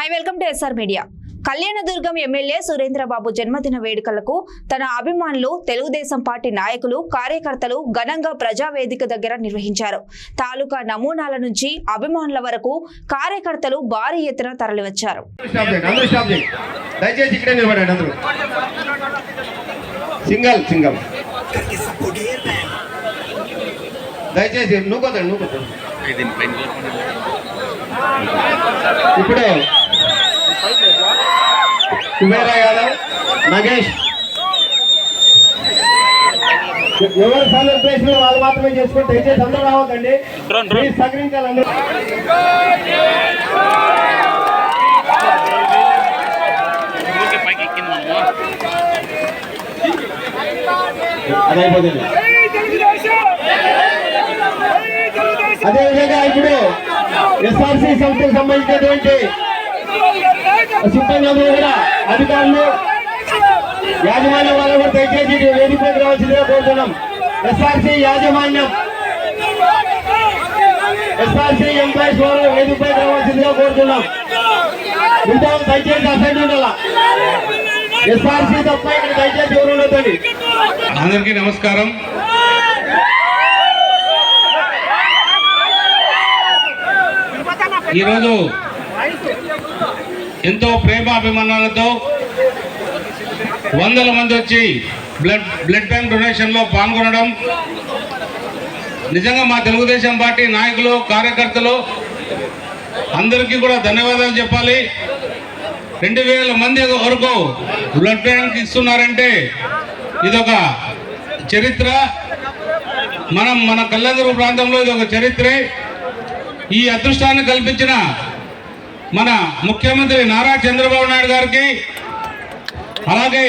Hi welcome to SR media Kalyanadurgam MLA Surendrababu జన్మదిన వేడుకలకు తన అభిమానులు తెలుగుదేశం పార్టీ నాయకులు కార్యకర్తలు ఘనంగా ప్రజావేదిక దగ్గర నిర్వహించారు. తాలూకా నమూనాల నుంచి అభిమానుల వరకు కార్యకర్తలు భారీ ఎత్తున తరలివచ్చారు. Single single. దయచేసి నువ్వు కొద్దండి నువ్వు ఇప్పుడు కుబేరా యాదవ్ నగేష్. ఎవరు సెలబ్రేషన్ వాళ్ళు మాత్రమే చేసుకుని దయచేసి అందరూ రావద్దండి. ప్లీజ్ సహకరించాలి అందరూ పైకి ఎక్కింది మనము అది అయిపోతుంది. అదేవిధంగా ఇప్పుడు ఎస్ఆర్సీ సంస్థకు సంబంధించినటువంటి సిబ్బంది కూడా అధికారులు యాజమాన్యం వాళ్ళు కూడా దయచేసి ఇటు రావాల్సిందిగా కోరుతున్నాం. ఎస్ఆర్సీ యాజమాన్యం ఎస్ఆర్సీ ఎంప్లాయీస్ వారు వేదికపైకి రావాల్సిందిగా కోరుతున్నాం. ఇంత దయచేసి అసైన్ ఉండాలా? ఎస్ఆర్సీ తప్ప ఇక్కడ దయచేసి ఎవరు ఉండొద్దండి. అందరికీ నమస్కారం. ఈరోజు ఎంతో ప్రేమాభిమానాలతో వందల మంది వచ్చి బ్లడ్ బ్లడ్ బ్యాంక్ డొనేషన్లో పాల్గొనడం. నిజంగా మా తెలుగుదేశం పార్టీ నాయకులు కార్యకర్తలు అందరికీ కూడా ధన్యవాదాలు చెప్పాలి. రెండు వేల మంది వరకు బ్లడ్ బ్యాంక్ ఇస్తున్నారంటే ఇదొక చరిత్ర. మనం మన కళ్యాణదుర్గ ప్రాంతంలో ఇది ఒక చరిత్రే. ఈ అదృష్టాన్ని కల్పించిన మన ముఖ్యమంత్రి నారా చంద్రబాబు నాయుడు గారికి అలాగే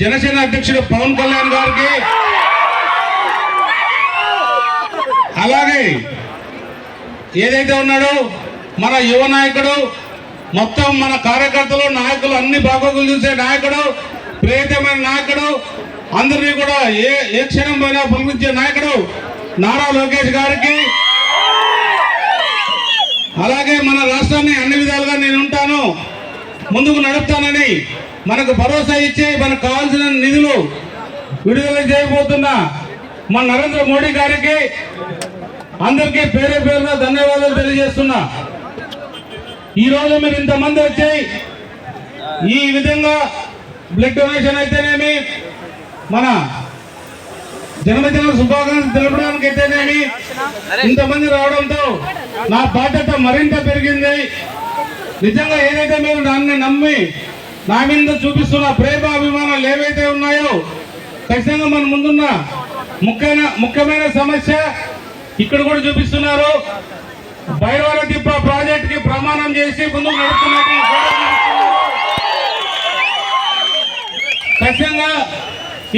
జనసేన అధ్యక్షుడు పవన్ కళ్యాణ్ గారికి అలాగే ఏదైతే ఉన్నాడో మన యువ నాయకుడు మొత్తం మన కార్యకర్తలు నాయకులు అన్ని బాగోగులు చూసే నాయకుడు ప్రియతమైన నాయకుడు అందరినీ కూడా ఏ ఏ క్షణం పోయినా పిలిపించే నాయకుడు నారా లోకేష్ గారికి అలాగే మన రాష్ట్రాన్ని అన్ని విధాలుగా నేను ఉంటాను ముందుకు నడుపుతానని మనకు భరోసా ఇచ్చి మనకు కావాల్సిన నిధులు విడుదల చేయబోతున్న మన నరేంద్ర మోడీ గారికి అందరికీ పేరు పేరున ధన్యవాదాలు తెలియజేస్తున్నా. ఈ రోజు మీరు ఇంతమంది వచ్చి ఈ విధంగా బ్లడ్ డొనేషన్ అయితేనేమి మన జన్మదిన శుభాకాంక్షలు తెలపడానికి అయితేనేమి ఇంతమంది రావడంతో నా బాధ్యత మరింత పెరిగింది. నిజంగా ఏదైతే మీరు నన్ను నమ్మి నా మీద చూపిస్తున్న ప్రేమ అభిమానాలు ఏవైతే ఉన్నాయో ఖచ్చితంగా మన ముందున్న ముఖ్యమైన ముఖ్యమైన సమస్య ఇక్కడ కూడా చూపిస్తున్నారు. భైరవర తిప్ప ప్రాజెక్ట్కి ప్రమాణం చేసి ముందుకు నడుపుతున్నట్టు ఈ ఫోటో చూపిస్తున్నారు. ఖచ్చితంగా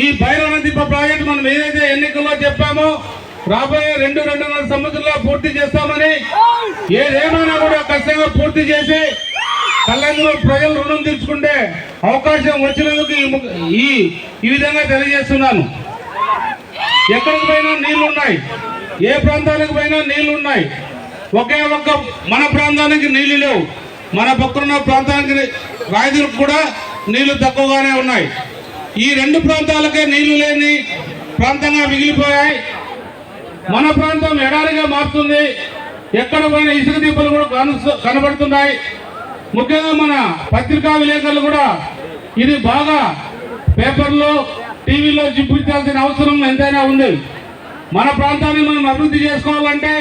ఈ భైరవ దీప ప్రాజెక్ట్ మనం ఏదైతే ఎన్నికల్లో చెప్పామో రాబోయే రెండు రెండున్నర సంవత్సరాల్లో పూర్తి చేస్తామని ఏదేమైనా కూడా ఖచ్చితంగా పూర్తి చేసి కళ్యాణంలో ప్రజలు రుణం తీర్చుకుంటే అవకాశం వచ్చినందుకు ఈ ఈ విధంగా తెలియజేస్తున్నాను. ఎక్కడికి పోయినా నీళ్ళు ఉన్నాయి ఏ ప్రాంతానికి పోయినా నీళ్ళు ఉన్నాయి ఒకే ఒక్క మన ప్రాంతానికి నీళ్ళు లేవు. మన పక్కన ప్రాంతానికి రాయదుర్గం కూడా నీళ్ళు తక్కువగానే ఉన్నాయి. ఈ రెండు ప్రాంతాలకే నీళ్ళు లేని ప్రాంతంగా మిగిలిపోయాయి. మన ప్రాంతం ఎడారిగా మారుతుంది. ఎక్కడ పోయిన ఇసుక దీపాలు కూడా కనబడుతున్నాయి. ముఖ్యంగా మన పత్రికా విలేకరులు కూడా ఇది బాగా పేపర్లో టీవీలో చూపించాల్సిన అవసరం ఎంతైనా ఉంది. మన ప్రాంతాన్ని మనం అభివృద్ధి చేసుకోవాలంటే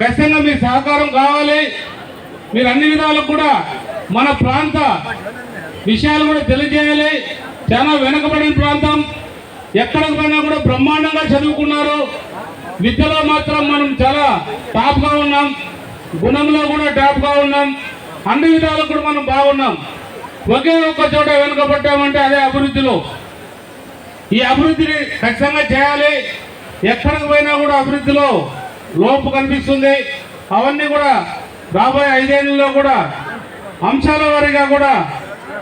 ఖచ్చితంగా మీ సహకారం కావాలి. మీరు అన్ని విధాలకు కూడా మన ప్రాంత విషయాలు కూడా తెలియజేయాలి. చాలా వెనుకబడిన ప్రాంతం. ఎక్కడికి పోయినా కూడా బ్రహ్మాండంగా చదువుకున్నారు. విద్యలో మాత్రం మనం చాలా టాప్గా ఉన్నాం. గుణంలో కూడా టాప్గా ఉన్నాం. అన్ని విధాలు కూడా మనం బాగున్నాం. ఒకే ఒక్క చోట వెనుకబడ్డామంటే అదే అభివృద్ధిలో. ఈ అభివృద్ధిని ఖచ్చితంగా చేయాలి. ఎక్కడికి పోయినా కూడా అభివృద్ధిలో లోపు కనిపిస్తుంది. అవన్నీ కూడా రాబోయే ఐదేళ్ళలో కూడా అంశాల వారీగా కూడా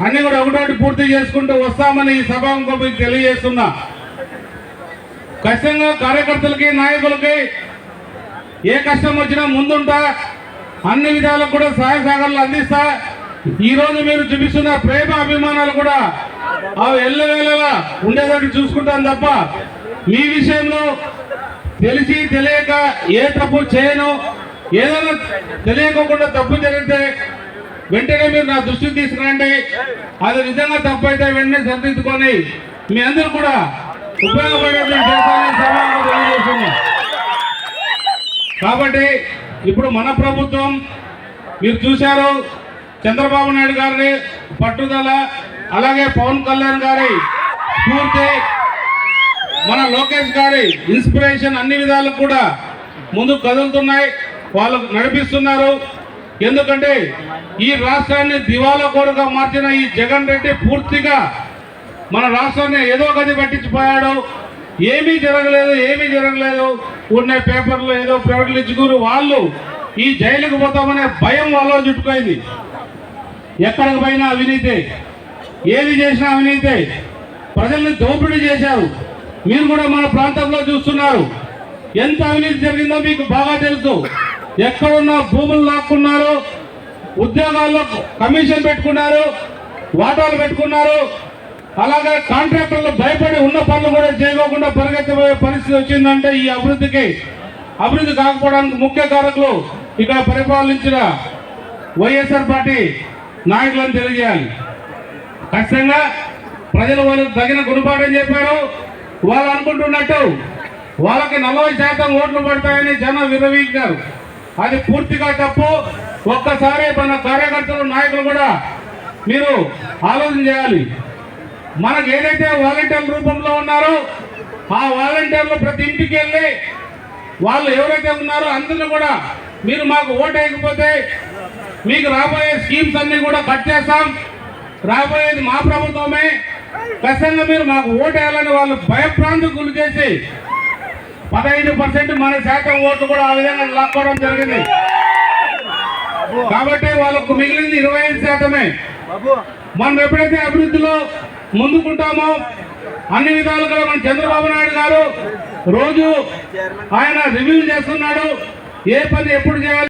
అన్ని కూడా ఒకటోటి పూర్తి చేసుకుంటూ వస్తామని ఈ సభాముఖం మీకు తెలియజేస్తున్నా. ఖచ్చితంగా కార్యకర్తలకి నాయకులకి ఏ కష్టం వచ్చినా ముందుంటా. అన్ని విధాలకు కూడా సహాయ సహకారాలు అందిస్తా. ఈ రోజు మీరు చూపిస్తున్న ప్రేమ అభిమానాలు కూడా అవి ఎల్లవేళలా ఉండేటట్టు చూసుకుంటాను తప్ప మీ విషయంలో తెలిసి తెలియక ఏ తప్పు చేయను. ఏదైనా తెలియకోకుండా తప్పు జరిగితే వెంటనే మీరు నా దృష్టికి తీసుకురండి. అది నిజంగా తప్పు అయితే వెంటనే సరిదిద్దుకొని మీ అందరూ కూడా ఉపయోగపడే కాబట్టి ఇప్పుడు మన ప్రభుత్వం మీరు చూశారు చంద్రబాబు నాయుడు గారిని పట్టుదల అలాగే పవన్ కళ్యాణ్ గారి స్ఫూర్తి మన లోకేష్ గారి ఇన్స్పిరేషన్ అన్ని విధాలకు కూడా ముందుకు కదులుతున్నాయి. వాళ్ళు నడిపిస్తున్నారు. ఎందుకంటే ఈ రాష్ట్రాన్ని దివాలా కోరుగా మార్చిన ఈ జగన్ రెడ్డి పూర్తిగా మన రాష్ట్రాన్ని ఏదో గది పట్టించిపోయాడు. ఏమీ జరగలేదు ఏమీ జరగలేదు. ఉన్న పేపర్లు ఏదో ప్రైవేట్లు వాళ్ళు ఈ జైలుకు పోతామనే భయం వాళ్ళ చుట్టుకోయింది ఎక్కడికి పోయినా అవినీతి ఏది చేసినా అవినీతి ప్రజల్ని దోపిడీ చేశారు. మీరు కూడా మన ప్రాంతంలో చూస్తున్నారు. ఎంత అవినీతి జరిగిందో మీకు బాగా తెలుసు. ఎక్కడున్న భూములు లాక్కున్నారు ఉద్యోగాల్లో కమిషన్ పెట్టుకున్నారు వాటాలు పెట్టుకున్నారు అలాగే కాంట్రాక్టర్లు భయపడి ఉన్న పనులు కూడా చేయకోకుండా పరిగెత్తిపోయే పరిస్థితి వచ్చిందంటే ఈ అభివృద్ధికి అభివృద్ధి కాకపోవడానికి ముఖ్య కారకులు ఇక్కడ పరిపాలించిన వైఎస్ఆర్ పార్టీ నాయకులను తెలియజేయాలి. ఖచ్చితంగా ప్రజలు వాళ్ళకి తగిన గుణపాఠం చెప్పారు. వాళ్ళు అనుకుంటున్నట్టు వాళ్ళకి నలభై శాతం ఓట్లు పడతాయని జనం విరవీగారు అది పూర్తిగా తప్పు. ఒక్కసారి మన కార్యకర్తలు నాయకులు కూడా మీరు ఆలోచన చేయాలి. మనకు ఏదైతే వాలంటీర్ల రూపంలో ఉన్నారో ఆ వాలంటీర్లు ప్రతి ఇంటికి వెళ్ళి వాళ్ళు ఎవరైతే ఉన్నారో అందరిని కూడా మీరు మాకు ఓటు వేయకపోతే మీకు రాబోయే స్కీమ్స్ అన్ని కూడా కట్ చేస్తాం. రాబోయేది మా ప్రభుత్వమే. ఖచ్చితంగా మీరు మాకు ఓటు వేయాలని వాళ్ళు భయప్రాంతికి గురి చేసి పదహైదు పర్సెంట్ మన శాతం ఓట్లు కూడా ఆ విధంగా లాక్కోవడం జరిగింది. కాబట్టి వాళ్ళకు మిగిలింది ఇరవై ఐదు శాతమే. మనం ఎప్పుడైతే అభివృద్ధిలో ముందుకుంటామో అన్ని విధాలుగా మన చంద్రబాబు నాయుడు గారు రోజు ఆయన రివ్యూ చేస్తున్నాడు. ఏ పని ఎప్పుడు చేయాలి?